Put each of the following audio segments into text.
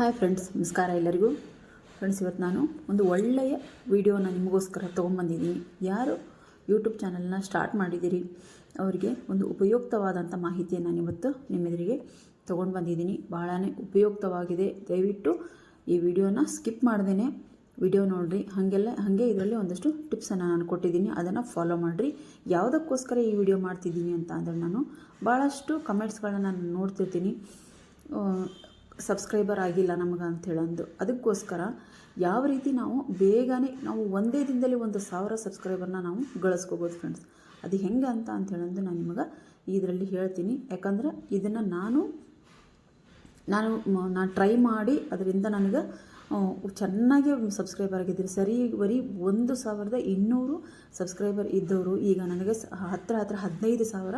Hi friends, ನಮಸ್ಕಾರ ಎಲ್ಲರಿಗೂ. Friends, ಇವತ್ತು ನಾನು ಒಂದು ಒಳ್ಳೆಯ ವಿಡಿಯೋನ ನಿಮಗೋಸ್ಕರ ತೊಗೊಂಬಂದಿದ್ದೀನಿ. ಯಾರು ಯೂಟ್ಯೂಬ್ ಚಾನಲ್ನ ಸ್ಟಾರ್ಟ್ ಮಾಡಿದ್ದೀರಿ, ಅವರಿಗೆ ಒಂದು ಉಪಯುಕ್ತವಾದಂಥ ಮಾಹಿತಿಯನ್ನು ನಾನು ಇವತ್ತು ನಿಮ್ಮೆದುರಿಗೆ ತೊಗೊಂಡು ಬಂದಿದ್ದೀನಿ ಭಾಳ ಉಪಯುಕ್ತವಾಗಿದೆ. ದಯವಿಟ್ಟು ಈ ವಿಡಿಯೋನ ಸ್ಕಿಪ್ ಮಾಡ್ದೇ ವಿಡಿಯೋ ನೋಡಿರಿ, ಹಾಗೆಲ್ಲ, ಹಾಗೆ ಇದರಲ್ಲಿ ಒಂದಷ್ಟು ಟಿಪ್ಸನ್ನು ನಾನು ಕೊಟ್ಟಿದ್ದೀನಿ. ಅದನ್ನು ಫಾಲೋ ಮಾಡಿರಿ. ಯಾವುದಕ್ಕೋಸ್ಕರ ಈ ವಿಡಿಯೋ ಮಾಡ್ತಿದ್ದೀನಿ ಅಂತ ಅಂದರೆ ನಾನು ಭಾಳಷ್ಟು ಕಮೆಂಟ್ಸ್ಗಳನ್ನ ನಾನು ನೋಡ್ತಿರ್ತೀನಿ. ಸಬ್ಸ್ಕ್ರೈಬರ್ ಆಗಿಲ್ಲ ನಮಗೆ ಅಂತ ಅಂದು ಅದಕ್ಕೋಸ್ಕರ ಯಾವ ರೀತಿ ನಾವು ಬೇಗನೆ ನಾವು ಒಂದೇ ದಿನದಲ್ಲಿ ಒಂದು ಸಾವಿರ ಸಬ್ಸ್ಕ್ರೈಬರ್ನ ನಾವು ಗಳಿಸ್ಕೋಬೋದು ಫ್ರೆಂಡ್ಸ್ ಅದು ಹೆಂಗೆ ಅಂತ ಹೇಳಂದು ನಾನು ನಿಮಗೆ ಇದರಲ್ಲಿ ಹೇಳ್ತೀನಿ. ಯಾಕಂದ್ರೆ ಇದನ್ನು ನಾನು ನಾನು ನಾನು ಟ್ರೈ ಮಾಡಿ ಅದರಿಂದ ನನಗೆ ಚೆನ್ನಾಗಿ ಸಬ್ಸ್ಕ್ರೈಬರ್ ಆಗಿದ್ದೀರಿ. ಸರಿ, ಬರೀ ಒಂದು ಸಾವಿರದ ಇನ್ನೂರು ಸಬ್ಸ್ಕ್ರೈಬರ್ ಇದ್ದವರು. ಈಗ ನನಗೆ ಹತ್ತಿರ ಹತ್ತಿರ ಹದಿನೈದು ಸಾವಿರ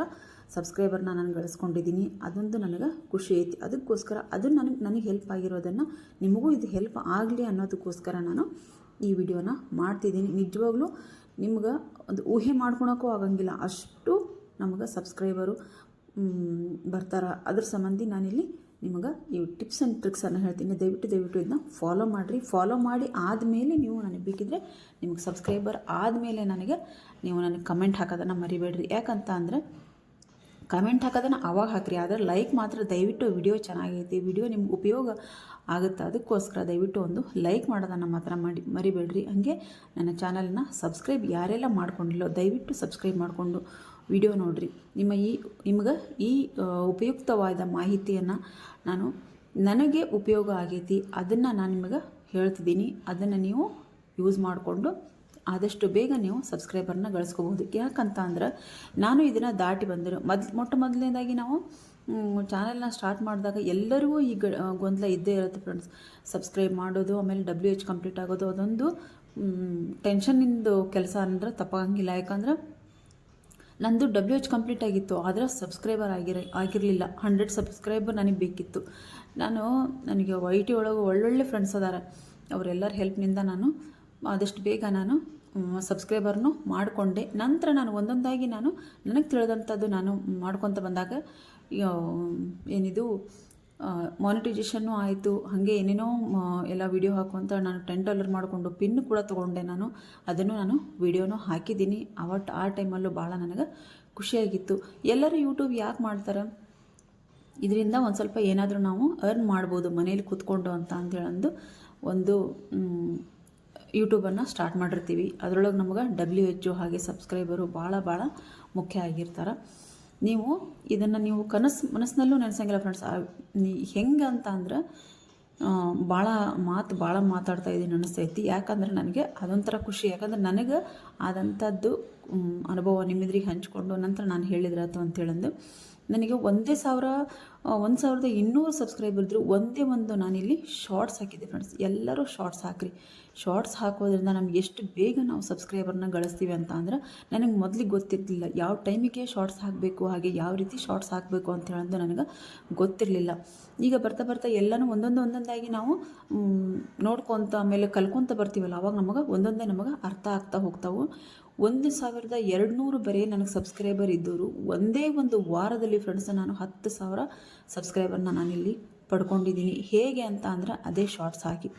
ಸಬ್ಸ್ಕ್ರೈಬರ್ನ ನಾನು ಗಳಿಸ್ಕೊಂಡಿದ್ದೀನಿ ಅದೊಂದು ನನಗೆ ಖುಷಿ ಐತಿ. ಅದಕ್ಕೋಸ್ಕರ ಅದು ನನಗೆ ನನಗೆ ಹೆಲ್ಪ್ ಆಗಿರೋದನ್ನು ನಿಮಗೂ ಇದು ಹೆಲ್ಪ್ ಆಗಲಿ ಅನ್ನೋದಕ್ಕೋಸ್ಕರ ನಾನು ಈ ವಿಡಿಯೋನ ಮಾಡ್ತಿದ್ದೀನಿ. ನಿಜವಾಗ್ಲೂ ನಿಮ್ಗೆ ಒಂದು ಊಹೆ ಮಾಡ್ಕೊಳಕ್ಕೂ ಆಗಂಗಿಲ್ಲ. ಅಷ್ಟು ನಮಗೆ ಸಬ್ಸ್ಕ್ರೈಬರು ಬರ್ತಾರ. ಅದ್ರ ಸಂಬಂಧಿ ನಾನಿಲ್ಲಿ ನಿಮಗೆ ಈ ಟಿಪ್ಸ್ ಆ್ಯಂಡ್ ಟ್ರಿಕ್ಸನ್ನು ಹೇಳ್ತೀನಿ. ದಯವಿಟ್ಟು ದಯವಿಟ್ಟು ಇದನ್ನ ಫಾಲೋ ಮಾಡಿರಿ. ಫಾಲೋ ಮಾಡಿ ಆದಮೇಲೆ ನೀವು ನನಗೆ ಬೇಕಿದ್ರೆ ನಿಮಗೆ ಸಬ್ಸ್ಕ್ರೈಬರ್ ಆದಮೇಲೆ ನನಗೆ ನೀವು ನನಗೆ ಕಮೆಂಟ್ ಹಾಕೋದನ್ನು ಮರಿಬೇಡ್ರಿ. ಯಾಕಂತ ಅಂದರೆ ಕಮೆಂಟ್ ಹಾಕೋದನ್ನು ಅವಾಗ ಹಾಕ್ರಿ. ಆದರೆ ಲೈಕ್ ಮಾತ್ರ ದಯವಿಟ್ಟು ವಿಡಿಯೋ ಚೆನ್ನಾಗೈತಿ. ವಿಡಿಯೋ ನಿಮ್ಗೆ ಉಪಯೋಗ ಆಗುತ್ತೆ? ಅದಕ್ಕೋಸ್ಕರ ದಯವಿಟ್ಟು ಒಂದು ಲೈಕ್ ಮಾಡೋದನ್ನು ಮಾತ್ರ ಮಾಡಿ, ಮರಿಬೇಡ್ರಿ. ಹಾಗೆ ನನ್ನ ಚಾನಲ್ನ ಸಬ್ಸ್ಕ್ರೈಬ್ ಯಾರೆಲ್ಲ ಮಾಡ್ಕೊಂಡಿಲ್ಲೋ ದಯವಿಟ್ಟು ಸಬ್ಸ್ಕ್ರೈಬ್ ಮಾಡಿಕೊಂಡು ವಿಡಿಯೋ ನೋಡಿರಿ. ನಿಮ್ಮ ಈ, ನಿಮ್ಗೆ ಈ ಉಪಯುಕ್ತವಾದ ಮಾಹಿತಿಯನ್ನು ನಾನು ನನಗೆ ಉಪಯೋಗ ಆಗೈತಿ. ಅದನ್ನು ನಾನು ನಿಮಗೆ ಹೇಳ್ತಿದ್ದೀನಿ. ಅದನ್ನು ನೀವು ಯೂಸ್ ಮಾಡಿಕೊಂಡು ಆದಷ್ಟು ಬೇಗ ನೀವು ಸಬ್ಸ್ಕ್ರೈಬರ್ನ ಗಳಿಸ್ಕೋಬೋದು ಯಾಕಂತ ಅಂದ್ರೆ ನಾನು ಇದನ್ನು ದಾಟಿ ಬಂದರು ಮೊದ್ಲು ಮೊಟ್ಟ ಮೊದಲನೇದಾಗಿ ನಾವು ಚಾನೆಲ್ನ ಸ್ಟಾರ್ಟ್ ಮಾಡಿದಾಗ ಎಲ್ಲರಿಗೂ ಈ ಗೊಂದಲ ಇದ್ದೇ ಇರುತ್ತೆ ಫ್ರೆಂಡ್ಸ್ ಸಬ್ಸ್ಕ್ರೈಬ್ ಮಾಡೋದು, ಆಮೇಲೆ ಡಬ್ಲ್ಯೂ ಎಚ್ ಕಂಪ್ಲೀಟ್ ಆಗೋದು, ಅದೊಂದು ಟೆನ್ಷನ್ನಿಂದು ಕೆಲಸ ಅಂದ್ರೆ ತಪ್ಪಾಗಂಗಿಲ್ಲ. ಯಾಕಂದ್ರೆ ನಂದು ಡಬ್ಲ್ಯೂ ಎಚ್ ಕಂಪ್ಲೀಟ್ ಆಗಿತ್ತು, ಆದರೆ ಸಬ್ಸ್ಕ್ರೈಬರ್ ಆಗಿರ, ಆಗಿರಲಿಲ್ಲ. ಹಂಡ್ರೆಡ್ ಸಬ್ಸ್ಕ್ರೈಬರ್ ನನಗೆ ಬೇಕಿತ್ತು. ನಾನು, ನನಗೆ ವೈ ಟಿ ಒಳಗೆ ಒಳ್ಳೊಳ್ಳೆ ಫ್ರೆಂಡ್ಸ್ ಅದಾರೆ. ಅವರೆಲ್ಲರ ಹೆಲ್ಪ್ನಿಂದ ನಾನು ಆದಷ್ಟು ಬೇಗ ನಾನು ಸಬ್ಸ್ಕ್ರೈಬರ್ನು ಮಾಡಿಕೊಂಡೆ. ನಂತರ ನಾನು ಒಂದೊಂದಾಗಿ ನಾನು ನನಗೆ ತಿಳಿದಂಥದ್ದು ನಾನು ಮಾಡ್ಕೊತ ಬಂದಾಗ ಏನಿದು ಮಾನಿಟೈಸೇಷನ್ನು ಆಯಿತು. ಹಾಗೆ ಏನೇನೋ ಎಲ್ಲ ವಿಡಿಯೋ ಹಾಕುವಂತ ನಾನು ಟೆನ್ ಡಾಲರ್ ಮಾಡಿಕೊಂಡು ಪಿನ್ ಕೂಡ ತೊಗೊಂಡೆ ನಾನು. ಅದನ್ನು ನಾನು ವಿಡಿಯೋನು ಹಾಕಿದ್ದೀನಿ. ಅವಟ್, ಆ ಟೈಮಲ್ಲೂ ಭಾಳ ನನಗೆ ಖುಷಿಯಾಗಿತ್ತು. ಎಲ್ಲರೂ ಯೂಟ್ಯೂಬ್ ಯಾಕೆ ಮಾಡ್ತಾರೆ? ಇದರಿಂದ ಒಂದು ಸ್ವಲ್ಪ ಏನಾದರೂ ನಾವು ಅರ್ನ್ ಮಾಡ್ಬೋದು ಮನೇಲಿ ಕೂತ್ಕೊಂಡು ಅಂತ ಅಂತೇಳಂದು ಒಂದು ಯೂಟ್ಯೂಬನ್ನು ಸ್ಟಾರ್ಟ್ ಮಾಡಿರ್ತೀವಿ. ಅದರೊಳಗೆ ನಮ್ಗೆ ಡಬ್ಲ್ಯೂ ಎಚ್ ಹಾಗೆ ಸಬ್ಸ್ಕ್ರೈಬರು ಭಾಳ ಭಾಳ ಮುಖ್ಯ ಆಗಿರ್ತಾರೆ. ನೀವು ಇದನ್ನು ನೀವು ಕನಸು ಮನಸ್ಸಿನಲ್ಲೂ ನೆನೆಸಂಗಿಲ್ಲ ಫ್ರೆಂಡ್ಸ್ ಹೆಂಗೆ ಅಂತ ಅಂದ್ರೆ ಭಾಳ ಮಾತು ಭಾಳ ಮಾತಾಡ್ತಾ ಇದ್ದೀನಿ ಅನಿಸ್ತೈತಿ. ಯಾಕಂದ್ರೆ ನನಗೆ ಅದೊಂಥರ ಖುಷಿ. ಯಾಕಂದ್ರೆ ನನಗೆ ಆದಂಥದ್ದು ಅನುಭವ ನಿಮ್ಮಿದ್ರಿಗೆ ಹಂಚಿಕೊಂಡು ನಂತರ ನಾನು ಹೇಳಿದ್ರಾತು ಅಂತೇಳಂದು. ನನಗೆ ಒಂದೇ ಸಾವಿರ ಒಂದು ಸಾವಿರದ ಇನ್ನೂರು ಸಬ್ಸ್ಕ್ರೈಬರ್ ಇದ್ದರು ಒಂದೇ ಒಂದು ನಾನಿಲ್ಲಿ ಶಾರ್ಟ್ಸ್ ಹಾಕಿದ್ದೆ ಫ್ರೆಂಡ್ಸ್ ಎಲ್ಲರೂ ಶಾರ್ಟ್ಸ್ ಹಾಕ್ರಿ. ಶಾರ್ಟ್ಸ್ ಹಾಕೋದ್ರಿಂದ ನಮ್ಗೆ ಎಷ್ಟು ಬೇಗ ನಾವು ಸಬ್ಸ್ಕ್ರೈಬರ್ನ ಗಳಿಸ್ತೀವಿ ಅಂತ ಅಂದ್ರೆ ನನಗೆ ಮೊದಲಿಗೆ ಗೊತ್ತಿರಲಿಲ್ಲ ಯಾವ ಟೈಮಿಗೆ ಶಾರ್ಟ್ಸ್ ಹಾಕಬೇಕು, ಹಾಗೆ ಯಾವ ರೀತಿ ಶಾರ್ಟ್ಸ್ ಹಾಕಬೇಕು ಅಂತ ಹೇಳೋದು ನನಗೆ ಗೊತ್ತಿರಲಿಲ್ಲ. ಈಗ ಬರ್ತಾ ಬರ್ತಾ ಎಲ್ಲನೂ ಒಂದೊಂದು ಒಂದೊಂದಾಗಿ ನಾವು ನೋಡ್ಕೊತ, ಆಮೇಲೆ ಕಲ್ಕೊತ ಬರ್ತೀವಲ್ಲ, ಅವಾಗ ನಮಗೆ ಒಂದೊಂದೇ ನಮಗೆ ಅರ್ಥ ಆಗ್ತಾ ಹೋಗ್ತಾವು. ಒಂದು ಸಾವಿರದ ಎರಡುನೂರು ಬರೀ ನನಗೆ ಸಬ್ಸ್ಕ್ರೈಬರ್ ಇದ್ದವರು ಒಂದೇ ಒಂದು ವಾರದಲ್ಲಿ ಫ್ರೆಂಡ್ಸ್ ನಾನು ಹತ್ತು ಸಾವಿರ ಸಬ್ಸ್ಕ್ರೈಬರ್ನ ನಾನಿಲ್ಲಿ ಪಡ್ಕೊಂಡಿದ್ದೀನಿ. ಹೇಗೆ ಅಂತ ಅಂದ್ರೆ ಅದೇ ಶಾರ್ಟ್ಸ್ ಹಾಕಿ.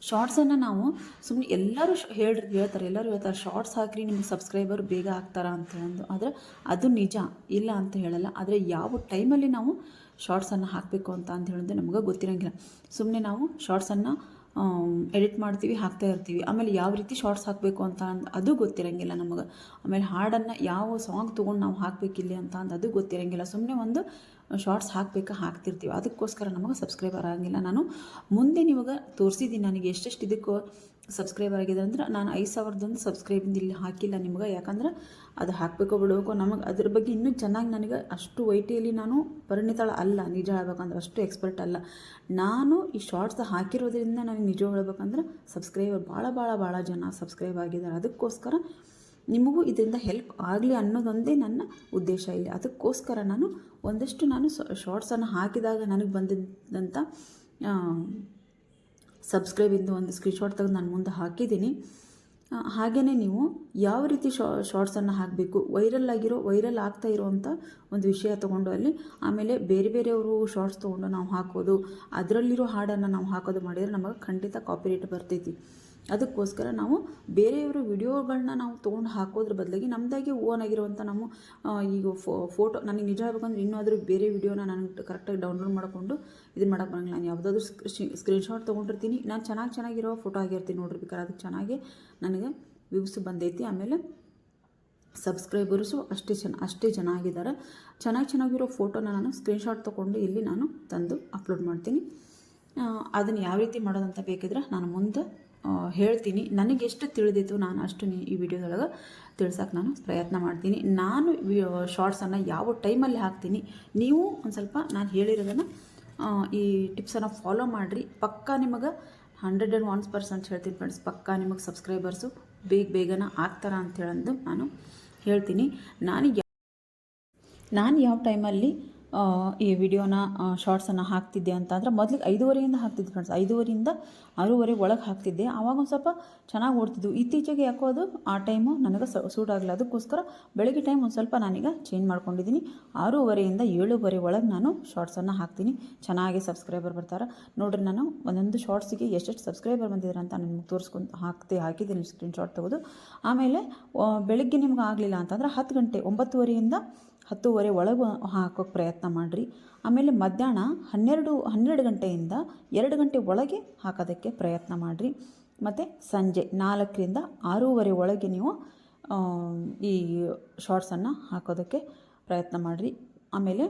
ಶಾರ್ಟ್ಸನ್ನು ನಾವು ಸುಮ್ಮನೆ ಎಲ್ಲರೂ ಹೇಳ್ರಿ, ಹೇಳ್ತಾರೆ, ಎಲ್ಲರೂ ಹೇಳ್ತಾರೆ ಶಾರ್ಟ್ಸ್ ಹಾಕಿರಿ, ನಿಮ್ಗೆ ಸಬ್ಸ್ಕ್ರೈಬರ್ ಬೇಗ ಆಗ್ತಾರ? ಅಂತ ಹೇಳೋದು ಆದರೆ ಅದು ನಿಜ, ಇಲ್ಲ ಅಂತ ಹೇಳಲ್ಲ. ಆದರೆ ಯಾವ ಟೈಮಲ್ಲಿ ನಾವು ಶಾರ್ಟ್ಸನ್ನು ಹಾಕಬೇಕು ಅಂತ ಅಂತ ಹೇಳೋದು ನಮಗೆ ಗೊತ್ತಿರೋಂಗಿಲ್ಲ. ಸುಮ್ಮನೆ ನಾವು ಶಾರ್ಟ್ಸನ್ನು ಎಡಿಟ್ ಮಾಡ್ತೀವಿ, ಹಾಕ್ತಾ ಇರ್ತೀವಿ. ಆಮೇಲೆ ಯಾವ ರೀತಿ ಶಾರ್ಟ್ಸ್ ಹಾಕಬೇಕು ಅಂತ ಅಂದ್ ಗೊತ್ತಿರೋಂಗಿಲ್ಲ ನಮಗೆ. ಆಮೇಲೆ ಹಾಡನ್ನು ಯಾವ ಸಾಂಗ್ ತೊಗೊಂಡು ನಾವು ಹಾಕಬೇಕಿಲ್ಲ ಅಂತ ಅಂದು, ಅದು ಗೊತ್ತಿರೋಂಗಿಲ್ಲ. ಸುಮ್ಮನೆ ಒಂದು ಶಾರ್ಟ್ಸ್ ಹಾಕಬೇಕಾ ಹಾಕ್ತಿರ್ತೀವಿ. ಅದಕ್ಕೋಸ್ಕರ ನಮಗೆ ಸಬ್ಸ್ಕ್ರೈಬರ್ ಆಗಿಲ್ಲ ನಾನು ಮುಂದೆ ನಿಮಗೆ ತೋರಿಸಿದ್ದೀನಿ ನನಗೆ ಎಷ್ಟೆಷ್ಟು ಇದಕ್ಕೆ ಸಬ್ಸ್ಕ್ರೈಬರ್ ಆಗಿದೆ ಅಂದ್ರೆ ನಾನು ಐದು ಸಾವಿರದೊಂದು ಸಬ್ಸ್ಕ್ರೈಬ್ ಇಲ್ಲಿ ಹಾಕಿಲ್ಲ ನಿಮ್ಗೆ. ಯಾಕಂದ್ರೆ ಅದು ಹಾಕಬೇಕೋ ಬಿಡೋಕೋ ನಮಗೆ ಅದ್ರ ಬಗ್ಗೆ ಇನ್ನೂ ಚೆನ್ನಾಗಿ ನನಗೆ ಅಷ್ಟು ವೈಟಿಯಲ್ಲಿ ನಾನು ಪರಿಣಿತಳ ಅಲ್ಲ. ನಿಜ ಹೇಳ್ಬೇಕಂದ್ರೆ ಅಷ್ಟು ಎಕ್ಸ್ಪರ್ಟ್ ಅಲ್ಲ. ನಾನು ಈ ಶಾರ್ಟ್ಸ್ ಹಾಕಿರೋದ್ರಿಂದ ನನಗೆ ನಿಜ ಹೇಳ್ಬೇಕಂದ್ರೆ ಸಬ್ಸ್ಕ್ರೈಬರ್ ಭಾಳ ಭಾಳ ಭಾಳ ಜನ ಸಬ್ಸ್ಕ್ರೈಬ್ ಆಗಿದ್ದಾರೆ. ಅದಕ್ಕೋಸ್ಕರ ನಿಮಗೂ ಇದರಿಂದ ಹೆಲ್ಪ್ ಆಗಲಿ ಅನ್ನೋದೊಂದೇ ನನ್ನ ಉದ್ದೇಶ ಇಲ್ಲಿ. ಅದಕ್ಕೋಸ್ಕರ ನಾನು ಒಂದಷ್ಟು ನಾನು ಶಾರ್ಟ್ಸನ್ನು ಹಾಕಿದಾಗ ನನಗೆ ಬಂದಿದ್ದಂಥ ಸಬ್ಸ್ಕ್ರೈಬಿಂದು ಒಂದು ಸ್ಕ್ರೀನ್ಶಾಟ್ ತೆಗೆದು ನಾನು ಮುಂದೆ ಹಾಕಿದ್ದೀನಿ. ಹಾಗೇ ನೀವು ಯಾವ ರೀತಿ ಶಾ ಶಾರ್ಟ್ಸನ್ನು ಹಾಕಬೇಕು ವೈರಲ್ ಆಗಿರೋ ವೈರಲ್ ಆಗ್ತಾ ಇರೋವಂಥ ಒಂದು ವಿಷಯ ತೊಗೊಂಡು ಅಲ್ಲಿ. ಆಮೇಲೆ ಬೇರೆ ಬೇರೆಯವರು ಶಾರ್ಟ್ಸ್ ತೊಗೊಂಡು ನಾವು ಹಾಕೋದು, ಅದರಲ್ಲಿರೋ ಹಾಡನ್ನು ನಾವು ಹಾಕೋದು ಮಾಡಿದರೆ ನಮಗೆ ಖಂಡಿತ ಕಾಪಿರೇಟ್ ಬರ್ತೈತಿ. ಅದಕ್ಕೋಸ್ಕರ ನಾವು ಬೇರೆಯವರು ವಿಡಿಯೋಗಳನ್ನ ನಾವು ತೊಗೊಂಡು ಹಾಕೋದ್ರ ಬದಲಾಗಿ ನಮ್ಮದಾಗಿ ಓನ್ ಆಗಿರುವಂಥ ಆ, ಈಗ ಫೋಟೋ ನನಗೆ ನಿಜ ಹೇಳ್ಬೇಕಂದ್ರೆ ಇನ್ನೂ ಬೇರೆ ವಿಡಿಯೋನ ನಾನು ಕರೆಕ್ಟಾಗಿ ಡೌನ್ಲೋಡ್ ಮಾಡಿಕೊಂಡು ಇದನ್ನು ಮಾಡೋಕೆ ಬರೋಂಗಿಲ್ಲ. ನಾನು ಯಾವುದಾದ್ರೂ ಸ್ಕ್ರೀನ್ಶಾಟ್ ತೊಗೊಂಡಿರ್ತೀನಿ. ನಾನು ಚೆನ್ನಾಗಿ ಚೆನ್ನಾಗಿರೋ ಫೋಟೋ ಆಗಿರ್ತೀನಿ ನೋಡ್ರಿ ಬೇಕಾದ್ರೆ ಅದಕ್ಕೆ ಚೆನ್ನಾಗಿ ನನಗೆ ವ್ಯೂಸ್ ಬಂದೈತಿ. ಆಮೇಲೆ ಸಬ್ಸ್ಕ್ರೈಬರ್ಸು ಅಷ್ಟೇ ಚೆನ್ನ ಅಷ್ಟೇ ಚೆನ್ನಾಗಿದ್ದಾರೆ ಚೆನ್ನಾಗಿ ಚೆನ್ನಾಗಿರೋ ಫೋಟೋನ ನಾನು ಸ್ಕ್ರೀನ್ಶಾಟ್ ತೊಗೊಂಡು ಇಲ್ಲಿ ನಾನು ತಂದು ಅಪ್ಲೋಡ್ ಮಾಡ್ತೀನಿ. ಅದನ್ನು ಯಾವ ರೀತಿ ಮಾಡೋದಂತ ಬೇಕಿದ್ರೆ ನಾನು ಮುಂದೆ ಹೇಳ್ತೀನಿ. ನನಗೆ ಎಷ್ಟು ತಿಳಿದಿತ್ತು ನಾನು ಅಷ್ಟು ಈ ವಿಡಿಯೋದೊಳಗೆ ತಿಳ್ಸೋಕೆ ನಾನು ಪ್ರಯತ್ನ ಮಾಡ್ತೀನಿ. ನಾನು ಶಾರ್ಟ್ಸನ್ನು ಯಾವ ಟೈಮಲ್ಲಿ ಹಾಕ್ತೀನಿ? ನೀವು ಒಂದು ಸ್ವಲ್ಪ ನಾನು ಹೇಳಿರೋದನ್ನು ಈ ಟಿಪ್ಸನ್ನು ಫಾಲೋ ಮಾಡಿರಿ. ಪಕ್ಕಾ ನಿಮಗೆ ಹಂಡ್ರೆಡ್ ಆ್ಯಂಡ್ ಒನ್ಸ್ ಪರ್ಸೆಂಟ್ ಹೇಳ್ತೀನಿ ಫ್ರೆಂಡ್ಸ್ ಪಕ್ಕಾ ನಿಮಗೆ ಸಬ್ಸ್ಕ್ರೈಬರ್ಸು ಬೇಗ ಬೇಗನ ಆಗ್ತಾರ ಅಂತೇಳಂದು ನಾನು ಹೇಳ್ತೀನಿ. ನಾನು ನಾನು ಯಾವ ಟೈಮಲ್ಲಿ ಈ ವಿಡಿಯೋನ ಶಾರ್ಟ್ಸನ್ನು ಹಾಕ್ತಿದ್ದೆ ಅಂತಂದ್ರೆ ಮೊದಲಿಗೆ ಐದೂವರೆಯಿಂದ ಹಾಕ್ತಿದ್ದೆ ಫ್ರೆಂಡ್ಸ್ ಐದೂವರೆಯಿಂದ ಆರೂವರೆ ಒಳಗೆ ಹಾಕ್ತಿದ್ದೆ. ಆವಾಗ ಒಂದು ಸ್ವಲ್ಪ ಚೆನ್ನಾಗಿ ಓಡ್ತಿದ್ವು. ಇತ್ತೀಚೆಗೆ ಯಾಕೋ ಅದು, ಆ ಟೈಮು ನನಗೆ ಸೂಟ್ ಆಗಲ್ಲ ಅದಕ್ಕೋಸ್ಕರ ಬೆಳಗ್ಗೆ ಟೈಮ್ ಒಂದು ಸ್ವಲ್ಪ ನಾನೀಗ ಚೇಂಜ್ ಮಾಡ್ಕೊಂಡಿದ್ದೀನಿ. ಆರೂವರೆಯಿಂದ ಏಳುವರೆ ಒಳಗೆ ನಾನು ಶಾರ್ಟ್ಸನ್ನು ಹಾಕ್ತೀನಿ. ಚೆನ್ನಾಗಿ ಸಬ್ಸ್ಕ್ರೈಬರ್ ಬರ್ತಾರೆ. ನೋಡಿರಿ ನಾನು ಒಂದೊಂದು ಶಾರ್ಟ್ಸಿಗೆ ಎಷ್ಟೆಷ್ಟು ಸಬ್ಸ್ಕ್ರೈಬರ್ ಬಂದಿದ್ದಾರೆ ಅಂತ ನಾನು ನಿಮ್ಗೆ ತೋರಿಸ್ಕೊಂಡು ಹಾಕ್ತೆ, ಹಾಕಿದ್ದೀನಿ ಸ್ಕ್ರೀನ್ಶಾಟ್ ತೆಗೆದು. ಆಮೇಲೆ ಬೆಳಗ್ಗೆ ನಿಮ್ಗೆ ಆಗಲಿಲ್ಲ ಅಂತಂದ್ರೆ ಹತ್ತು ಗಂಟೆ, ಒಂಬತ್ತುವರೆಯಿಂದ ಹತ್ತುವರೆ ಒಳಗೆ ಹಾಕೋಕ್ಕೆ ಪ್ರಯತ್ನ ಮಾಡಿರಿ. ಆಮೇಲೆ ಮಧ್ಯಾಹ್ನ ಹನ್ನೆರಡು ಹನ್ನೆರಡು ಗಂಟೆಯಿಂದ ಎರಡು ಗಂಟೆ ಒಳಗೆ ಹಾಕೋದಕ್ಕೆ ಪ್ರಯತ್ನ ಮಾಡಿರಿ. ಮತ್ತು ಸಂಜೆ ನಾಲ್ಕರಿಂದ ಆರೂವರೆ ಒಳಗೆ ನೀವು ಈ ಶಾರ್ಟ್ಸನ್ನು ಹಾಕೋದಕ್ಕೆ ಪ್ರಯತ್ನ ಮಾಡಿರಿ. ಆಮೇಲೆ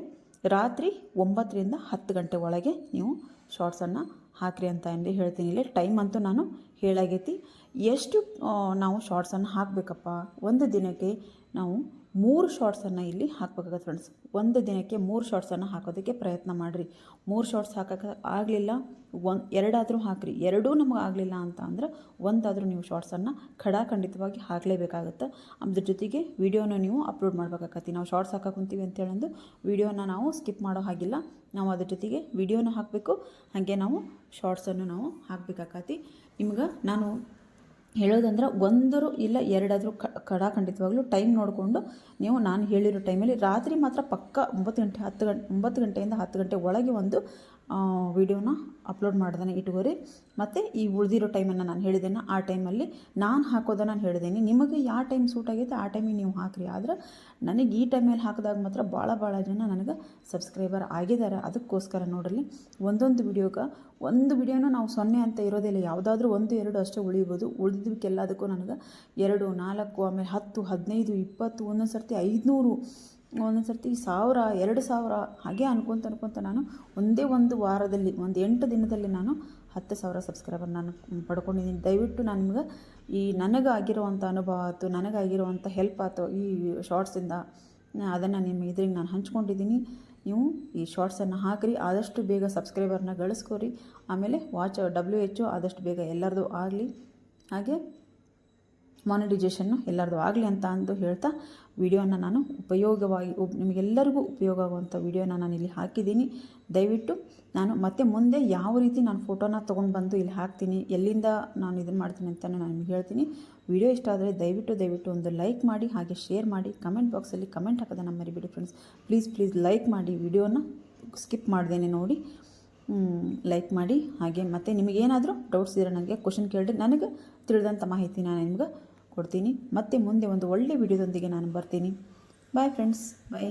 ರಾತ್ರಿ ಒಂಬತ್ತರಿಂದ ಹತ್ತು ಗಂಟೆ ಒಳಗೆ ನೀವು ಶಾರ್ಟ್ಸನ್ನು ಹಾಕ್ರಿ ಅಂತ ಅಂದು ಹೇಳ್ತೀನಿ. ಇಲ್ಲಿ ಟೈಮ್ ಅಂತೂ ನಾನು ಹೇಳಾಗೈತಿ. ಎಷ್ಟು ನಾವು ಶಾರ್ಟ್ಸನ್ನು ಹಾಕಬೇಕಪ್ಪ? ಒಂದು ದಿನಕ್ಕೆ ನಾವು ಮೂರು ಶಾರ್ಟ್ಸನ್ನು ಇಲ್ಲಿ ಹಾಕ್ಬೇಕಾಗತ್ತೆ ಫ್ರೆಂಡ್ಸ್. ಒಂದು ದಿನಕ್ಕೆ ಮೂರು ಶಾರ್ಟ್ಸನ್ನು ಹಾಕೋದಕ್ಕೆ ಪ್ರಯತ್ನ ಮಾಡಿರಿ. ಮೂರು ಶಾರ್ಟ್ಸ್ ಹಾಕೋಕ್ಕೆ ಆಗಲಿಲ್ಲ ಒಂದು ಎರಡಾದರೂ ಹಾಕಿರಿ. ಎರಡೂ ನಮಗೆ ಆಗಲಿಲ್ಲ ಅಂತ ಅಂದರೆ ಒಂದಾದರೂ ನೀವು ಶಾರ್ಟ್ಸನ್ನು ಖಡಾಖಂಡಿತವಾಗಿ ಹಾಕಲೇಬೇಕಾಗತ್ತೆ. ಅದ್ರ ಜೊತೆಗೆ ವಿಡಿಯೋನ ನೀವು ಅಪ್ಲೋಡ್ ಮಾಡ್ಬೇಕಾಗತ್ತೆ. ನಾವು ಶಾರ್ಟ್ಸ್ ಹಾಕಕ್ಕೆ ಕುಂತೀವಿ ಅಂತೇಳಂದು ವಿಡಿಯೋನ ನಾವು ಸ್ಕಿಪ್ ಮಾಡೋ ಹಾಗಿಲ್ಲ. ನಾವು ಅದ್ರ ಜೊತೆಗೆ ವಿಡಿಯೋನ ಹಾಕಬೇಕು. ಹಾಗೆ ನಾವು ಶಾರ್ಟ್ಸನ್ನು ನಾವು ಹಾಕಬೇಕಾಗತ್ತೆ. ನಿಮ್ಗೆ ನಾನು ಹೇಳೋದಂದ್ರೆ ಒಂದರು ಇಲ್ಲ, ಎರಡಾದರೂ ಖಡಾಖಂಡಿತವಾಗ್ಲೂ ಟೈಮ್ ನೋಡಿಕೊಂಡು ನೀವು ನಾನು ಹೇಳಿರೋ ಟೈಮಲ್ಲಿ ರಾತ್ರಿ ಮಾತ್ರ ಪಕ್ಕ ಒಂಬತ್ತು ಗಂಟೆ, ಹತ್ತು ಗಂಟೆ ಒಂಬತ್ತು ಗಂಟೆಯಿಂದ ಹತ್ತು ಗಂಟೆ ಒಳಗೆ ಒಂದು ವಿಡಿಯೋನ ಅಪ್ಲೋಡ್ ಮಾಡ್ದಾನೆ ಇಟ್ಕೋರಿ. ಮತ್ತು ಈ ಉಳಿದಿರೋ ಟೈಮನ್ನು ನಾನು ಹೇಳಿದ್ದೇನೆ, ಆ ಟೈಮಲ್ಲಿ ನಾನು ಹಾಕೋದನ್ನು ನಾನು ಹೇಳಿದ್ದೀನಿ. ನಿಮಗೆ ಯಾವ ಟೈಮ್ ಸೂಟ್ ಆಗೈತೆ, ಆ ಟೈಮಿಗೆ ನೀವು ಹಾಕಿರಿ. ಆದ್ರೆ ನನಗೆ ಈ ಟೈಮಲ್ಲಿ ಹಾಕಿದಾಗ ಮಾತ್ರ ಭಾಳ ಭಾಳ ಜನ ನನಗೆ ಸಬ್ಸ್ಕ್ರೈಬರ್ ಆಗಿದ್ದಾರೆ. ಅದಕ್ಕೋಸ್ಕರ ನೋಡಲಿ ಒಂದೊಂದು ವಿಡಿಯೋಗೆ, ಒಂದು ವಿಡಿಯೋನೂ ನಾವು ಸೊನ್ನೆ ಅಂತ ಇರೋದಿಲ್ಲ ಯಾವುದಾದ್ರೂ ಒಂದು, ಎರಡು ಅಷ್ಟೇ ಉಳಿಬೋದು. ಉಳಿದಿದ್ದಕ್ಕೆಲ್ಲದಕ್ಕೂ ನನಗೆ ಎರಡು, ನಾಲ್ಕು, ಆಮೇಲೆ ಹತ್ತು, ಹದಿನೈದು, ಇಪ್ಪತ್ತು ಒಂದೊಂದು ಸರ್ತಿ ಐದುನೂರು ಒಂದೊಂದು ಸರ್ತಿ ಸಾವಿರ, ಎರಡು ಸಾವಿರ, ಹಾಗೆ ಅನ್ಕೊತ ಅನ್ಕೊತ ನಾನು ಒಂದೇ ಒಂದು ವಾರದಲ್ಲಿ, ಒಂದು ಎಂಟು ದಿನದಲ್ಲಿ ನಾನು ಹತ್ತು ಸಾವಿರ ಸಬ್ಸ್ಕ್ರೈಬರ್ ನಾನು ಪಡ್ಕೊಂಡಿದ್ದೀನಿ. ದಯವಿಟ್ಟು ನಾನು ನಿಮ್ಗೆ ಈ ನನಗಾಗಿರುವಂಥ ಅನುಭವ ಆಯ್ತು, ನನಗಾಗಿರುವಂಥ ಹೆಲ್ಪ್ ಆಯ್ತು ಈ ಶಾರ್ಟ್ಸಿಂದ, ಅದನ್ನು ನಿಮ್ಮ ಇದ್ರಿಗೆ ನಾನು ಹಂಚ್ಕೊಂಡಿದ್ದೀನಿ. ನೀವು ಈ ಶಾರ್ಟ್ಸನ್ನು ಹಾಕಿರಿ, ಆದಷ್ಟು ಬೇಗ ಸಬ್ಸ್ಕ್ರೈಬರ್ನ ಗಳಿಸ್ಕೊರಿ. ಆಮೇಲೆ ವಾಚ್ ಡಬ್ಲ್ಯೂ ಎಚ್ ಆದಷ್ಟು ಬೇಗ ಎಲ್ಲರದು ಆಗಲಿ. ಹಾಗೆ ಮಾನಿಟೈಸೇಷನ್ನು ಎಲ್ಲರದು ಆಗಲಿ ಅಂತ ಅಂದು ಹೇಳ್ತಾ ವಿಡಿಯೋನ ನಾನು ಉಪಯೋಗವಾಗಿ ಉಪ್, ನಿಮಗೆಲ್ಲರಿಗೂ ಉಪಯೋಗ ಆಗುವಂಥ ವಿಡಿಯೋನ ನಾನು ಇಲ್ಲಿ ಹಾಕಿದ್ದೀನಿ. ದಯವಿಟ್ಟು ನಾನು ಮತ್ತೆ ಮುಂದೆ ಯಾವ ರೀತಿ ನಾನು ಫೋಟೋನ ತೊಗೊಂಡು ಬಂದು ಇಲ್ಲಿ ಹಾಕ್ತೀನಿ, ಎಲ್ಲಿಂದ ನಾನು ಇದನ್ನು ಮಾಡ್ತೀನಿ ಅಂತ ನಾನು ನಿಮ್ಗೆ ಹೇಳ್ತೀನಿ. ವಿಡಿಯೋ ಇಷ್ಟ ಆದರೆ ದಯವಿಟ್ಟು ದಯವಿಟ್ಟು ಒಂದು ಲೈಕ್ ಮಾಡಿ, ಹಾಗೆ ಶೇರ್ ಮಾಡಿ, ಕಮೆಂಟ್ ಬಾಕ್ಸಲ್ಲಿ ಕಮೆಂಟ್ ಹಾಕೋದನ್ನು ಮರಿಬಿಡಿ ಫ್ರೆಂಡ್ಸ್. ಪ್ಲೀಸ್ ಪ್ಲೀಸ್ ಲೈಕ್ ಮಾಡಿ ವಿಡಿಯೋನ ಸ್ಕಿಪ್ ಮಾಡ್ದೇನೆ ನೋಡಿ. ಲೈಕ್ ಮಾಡಿ, ಹಾಗೆ ಮತ್ತು ನಿಮಗೇನಾದರೂ ಡೌಟ್ಸ್ ಇದ್ರೆ ನನಗೆ ಕ್ವಶನ್ ಕೇಳಿ ನನಗೆ ತಿಳಿದಂಥ ಮಾಹಿತಿ ನಾನು ನಿಮ್ಗೆ ಕೊಡ್ತೀನಿ. ಮತ್ತೆ ಮುಂದೆ ಒಂದು ಒಳ್ಳೆಯ ವಿಡಿಯೋದೊಂದಿಗೆ ನಾನು ಬರ್ತೀನಿ. Bye friends bye